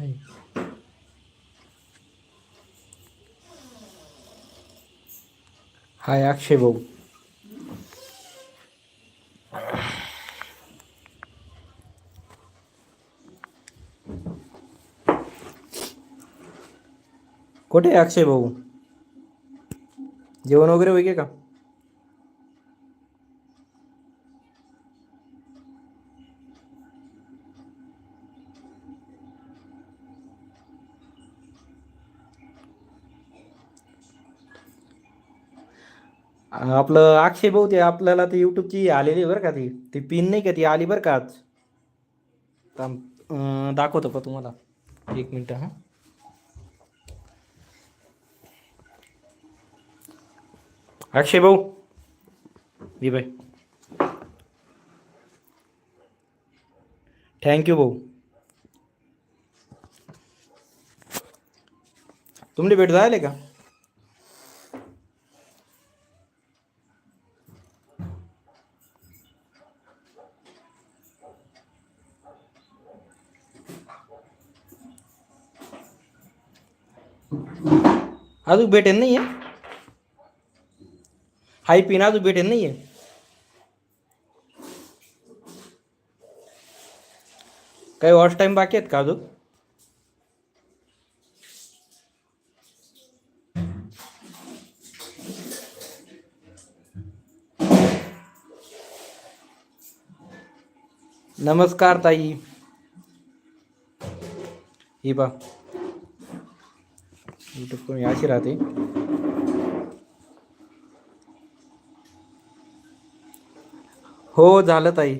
हाय हाय अक्षय भाऊ कुठे अक्षय भाऊ जेवण वगैरे होईल का आपलं अक्षय भाऊ ते आपल्याला ती यूट्यूबची आलेली बरं का ती. ती पिन नाही का ती आली बरं का आज? दाखवतो का तुम्हाला? एक मिनटं हां. अक्षय भाऊ मी बाय थँक्यू भाऊ. तुमने भेट जायला का? अजून भेटेल नाही आहे हाय पिन अजून भेटेल नाही आहे काही वॉच टाईम बाकी आहेत का अजून? नमस्कार ताई. ही बा यूट्यूब कोणी अशी राहते. हो झालं ताई.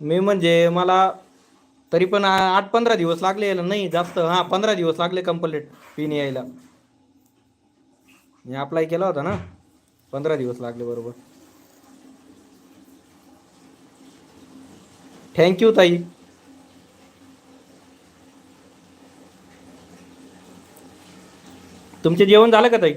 मी म्हणजे मला तरी पण आठ पंधरा दिवस लागले यायला. नाही जास्त. हां पंधरा दिवस लागले कंप्लीट पिन यायला. मी अप्लाय केला होता ना. पंधरा दिवस लागले बरोबर. थँक्यू ताई. तुमचे जेवण झालं का ताई?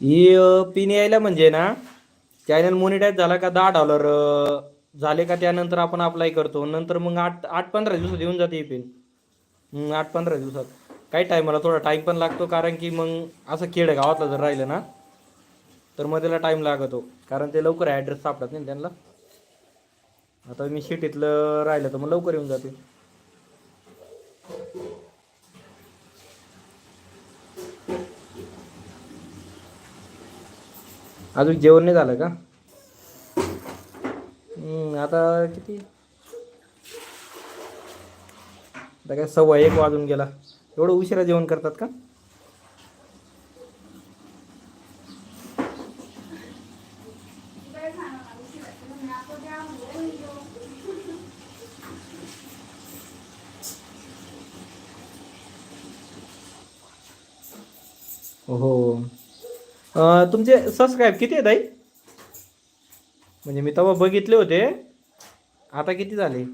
ही यायला म्हणजे ना चॅनल मोनिटाईज झाला का दहा डॉलर झाले का त्यानंतर आपण अप्लाय करतो. नंतर मग आठ आठ पंधरा दिवसात येऊन जाते ही पिन आठ पंधरा दिवसात. काही टायमाला थोडा टाईम पण लागतो कारण की मग असं खेड गावातला जर राहिलं ना तर मग त्याला टाईम लागतो. कारण ते लवकर ॲड्रेस सापडत नाही त्यांना. आता मी सिटीतलं राहिलं तर मग लवकर येऊन जाते. अजून जेवण नाही झालं का? आता किती? आता काय सव्वा एक वाजून गेला. एवढं उशिरा जेवण करतात का? हो तुमचे सबस्क्राईब किती आहेत आई? म्हणजे मी तेव्हा बघितले होते. आता किती झाले?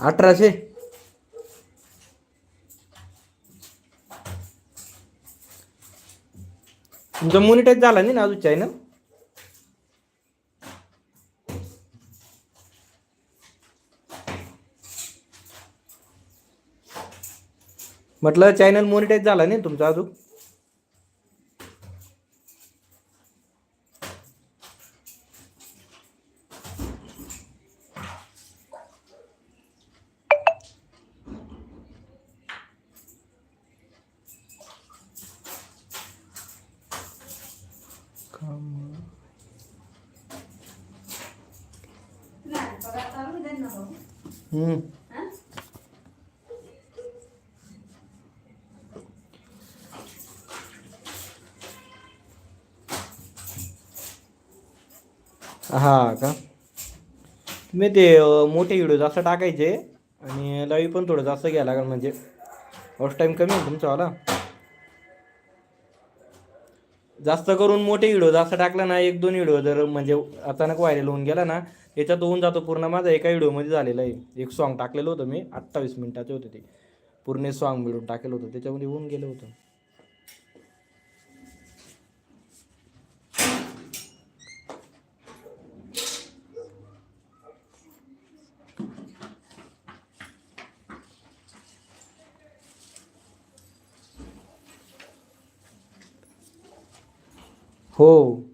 अठराशे? तुमचा मोनिटाईज झाला नाही ना अजून चॅनल म्हटलं चॅनल मोनिटाईज झाला नाही तुमचा अजून? हा का? तुम्ही ते मोठे व्हिडिओ जास्त टाकायचे आणि लाईव्ह पण थोडं जास्त घ्यायला लागेल म्हणजे. फर्स्ट टाइम कमी आहे तुमचावाला जास्त करून मोठे व्हिडिओ जास्त टाकला ना एक दोन व्हिडिओ जर म्हणजे अचानक व्हायरल होऊन गेला ना याच्यात होऊन जातो पूर्ण माझा एका व्हिडिओमध्ये झालेला आहे. एक सॉन्ग टाकलेलं होतं मी अठ्ठावीस मिनिटाचे होते ते. पूर्ण सॉन्ग मिळून टाकलेलं होतं त्याच्यामध्ये होऊन गेलं होतं. हो.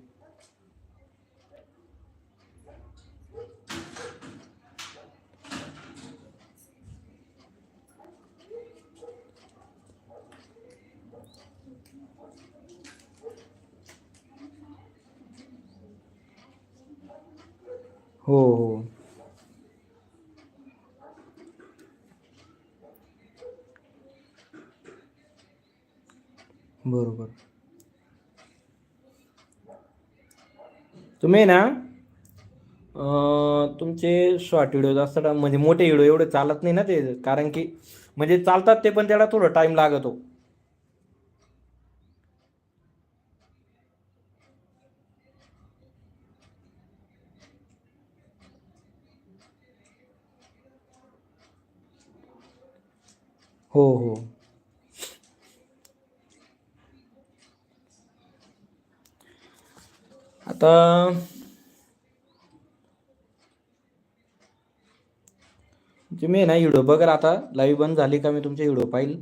हो हो. बरोबर. तुम्ही ना तुमचे शॉर्ट व्हिडिओ जास्त म्हणजे मोठे व्हिडिओ एवढे चालत नाही ना ते कारण की म्हणजे चालतात ते पण त्याला थोडं टाइम लागतो. हो हो. आता तुम्ही ना व्हिडिओ बघा आता लाईव्ह बंद झाली का मी तुमचे व्हिडिओ पाहिल.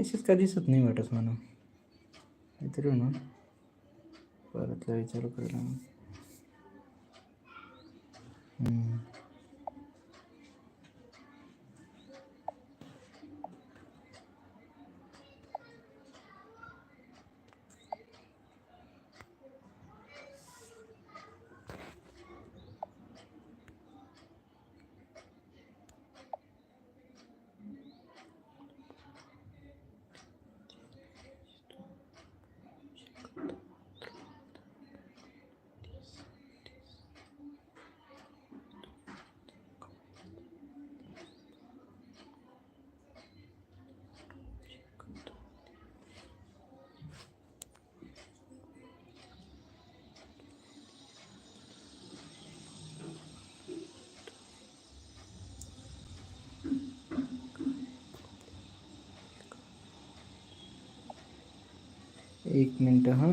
मेसेज का दिसत नाही वाटत मला? काहीतरी म्हणून परत विचार करायला एक मिनटं हां.